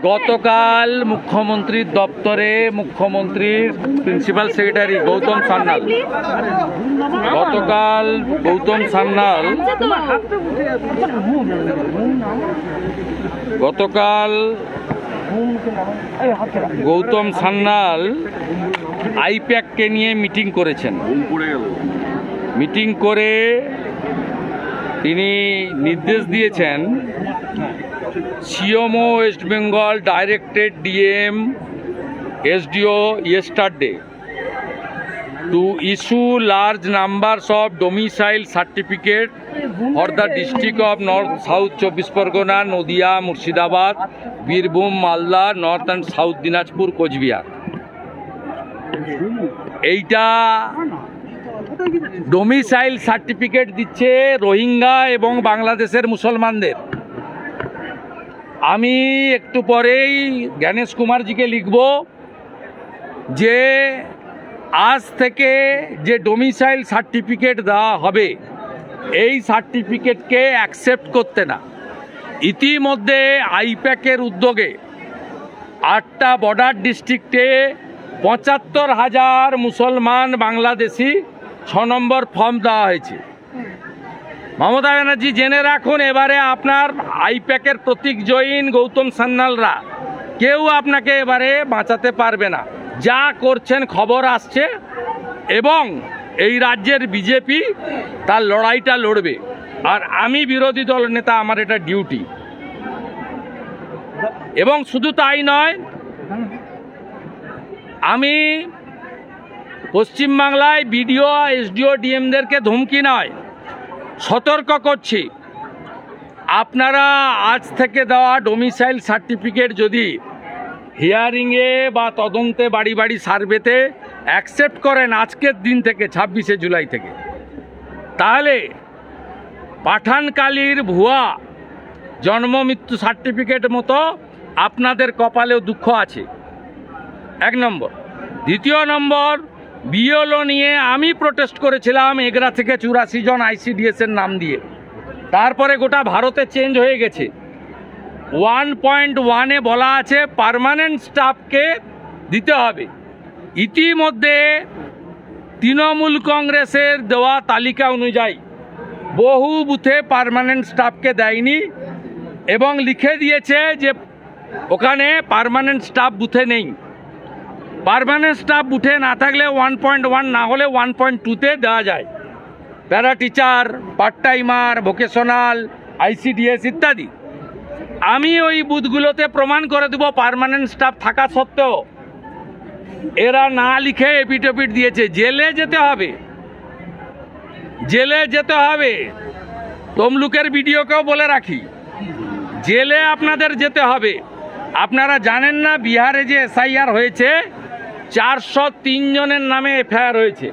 গতকাল মুখ্যমন্ত্রীর দপ্তরে মুখ্যমন্ত্রীর প্রিন্সিপাল সেক্রেটারি গৌতম সান্যাল। গতকাল গৌতম সান্যাল গতকাল গৌতম সান্যাল আইপ্যাককে নিয়ে মিটিং করেছেন। মিটিং করে তিনি নির্দেশ দিয়েছেন CMO West Bengal directed DM SDO yesterday to issue large numbers of domicile certificate for the district of north south চব্বিশ Pargana, Nadia, Murshidabad, Birbhum, Malda north and south Dinajpur, Coochbehar. এইটা domicile certificate দিচ্ছে রোহিঙ্গা এবং বাংলাদেশের মুসলমানদের। আমি একটু পরেই জ্ঞানেশ কুমারজিকে লিখব যে আজ থেকে যে ডোমিসাইল সার্টিফিকেট দেওয়া হবে, এই সার্টিফিকেটকে অ্যাকসেপ্ট করতে না। ইতিমধ্যে আইপ্যাকের উদ্যোগে আটটা বর্ডার ডিস্ট্রিক্টে পঁচাত্তর হাজার মুসলমান বাংলাদেশি ছ নম্বর ফর্ম দেওয়া হয়েছে। মমতা ব্যানার্জি জেনে রাখুন, এবারে আপনার আইপ্যাকের প্রতীক জৈন গৌতম সান্যালরা। কেউ আপনাকে এবারে বাঁচাতে পারবে না। যা করছেন, খবর আসছে এবং এই রাজ্যের বিজেপি তার লড়াইটা লড়বে। আর আমি বিরোধী দল নেতা, আমার এটা ডিউটি। এবং শুধু তাই নয়, আমি পশ্চিমবাংলায় বিডিও, এসডিও, ডিএমদেরকে ধমকি নয় সতর্ক করছি। আপনারা আজ থেকে দেওয়া ডোমিসাইল সার্টিফিকেট যদি হিয়ারিংয়ে বা তদন্তে বাড়ি বাড়ি সার্ভেতে অ্যাকসেপ্ট করেন আজকের দিন থেকে, ছাব্বিশে জুলাই থেকে, তাহলে পাঠানকালীর ভুয়া জন্ম মৃত্যু সার্টিফিকেট মতো আপনাদের কপালেও দুঃখ আছে। এক নম্বর। দ্বিতীয় নম্বর বিএলও নিয়ে আমি প্রোটেস্ট করেছিলাম এগরা থেকে চুরাশি জন আইসিডিএসের নাম দিয়ে। তারপরে গোটা ভারতে চেঞ্জ হয়ে গেছে। ওয়ান পয়েন্ট ওয়ানে বলা আছে পার্মানেন্ট স্টাফকে দিতে হবে। ইতিমধ্যে তৃণমূল কংগ্রেসের দেওয়া তালিকা অনুযায়ী বহু বুথে পারমানেন্ট স্টাফকে দেয়নি এবং লিখে দিয়েছে যে ওখানে পারমানেন্ট স্টাফ বুথে নেই। পার্মানেন্ট স্টাফ উঠে না থাকলে ওয়ান পয়েন্ট ওয়ান না হলে ওয়ান পয়েন্ট টুতে দেওয়া যায়। Para teacher part timer vocational ICDS ইত্যাদি, আমি ওই বুথগুলোতে প্রমাণ করে দেবো পারমানেন্ট স্টাফ থাকা সত্ত্বেও। এরা না লিখে এপিটোপিট দিয়েছে, জেলে যেতে হবে। জেলে যেতে হবে। তমলুকের ভিডিওকেও বলে রাখি, জেলে আপনাদের যেতে হবে। আপনারা জানেন না বিহারে যে এসআইআর হয়েছে চারশো তিন জনের নামে এফআইআর হয়েছে।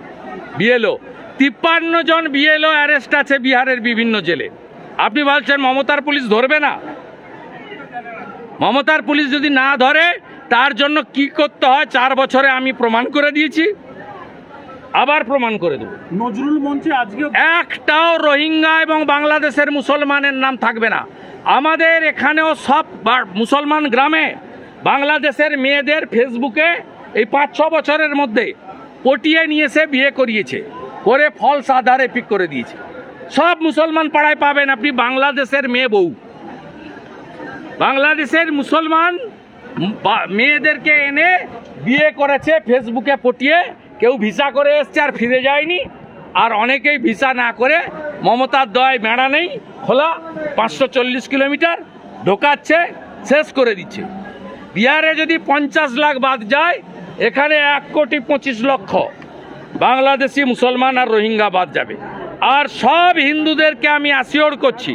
বিএলও। তিপ্পান্ন জন বিএলও অ্যারেস্ট আছে বিহারের বিভিন্ন জেলে। আপনি বলছেন মমতার পুলিশ ধরবে না? মমতার পুলিশ যদি না ধরে তার জন্য কি করতে হয়? চার বছরে আমি প্রমাণ করে দিয়েছি। আবার প্রমাণ করে দেবো। নজরুল মঞ্চে আজকে একটাও রোহিঙ্গা এবং বাংলাদেশের মুসলমানের নাম থাকবে না। আমাদের এখানেও সব মুসলমান গ্রামে বাংলাদেশের মেয়েদের ফেসবুকে এই পাঁচ, ছ বছরের মধ্যে পটিয়ে নিয়ে এসে বিয়ে করিয়েছে, করে ফলস আধারে পিক করে দিয়েছে। সব মুসলমান পাড়ায় পাবেন আপনি, বাংলাদেশের মেয়ে বউ। বাংলাদেশের মুসলমান মেয়েদেরকে এনে বিয়ে করেছে, ফেসবুকে পটিয়ে, কেউ ভিসা করে এসছে আর ফিরে যায়নি, আর অনেকেই ভিসা না করে মমতার দয় মেড়া নেই, খোলা, পাঁচশো চল্লিশ কিলোমিটার, ঢোকাচ্ছে, শেষ করে দিচ্ছে। বিহারে যদি পঞ্চাশ লাখ বাদ যায় এখানে এক কোটি পঁচিশ লক্ষ বাংলাদেশি মুসলমান আর রোহিঙ্গা বাদ যাবে। আর সব হিন্দুদেরকে আমি অ্যাসিওর করছি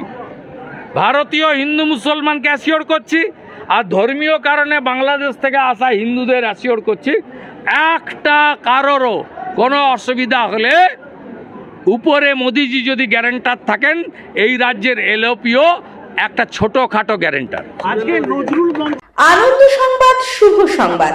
ভারতীয় হিন্দু মুসলমানকে অ্যাসিওর করছি আর ধর্মীয় কারণে বাংলাদেশ থেকে আসা হিন্দুদের অ্যাসিওর করছি একটা কারোরও কোনো অসুবিধা হলে উপরে মোদিজি যদি গ্যারেন্টার থাকেন এই রাজ্যের এলওপিও একটা ছোটোখাটো গ্যারেন্টার আজকে নজরুল আনন্দ সংবাদ শুভ সংবাদ।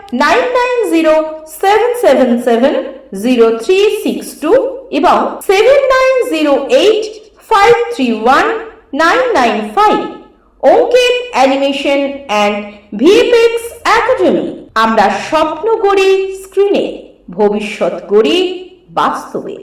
nine nine zero seven seven seven zero three six two এবং seven nine zero eight five three one nine nine five animation and VFX academy আমরা স্বপ্ন গড়ি স্ক্রিনে ভবিষ্যৎ গড়ি বাস্তবে।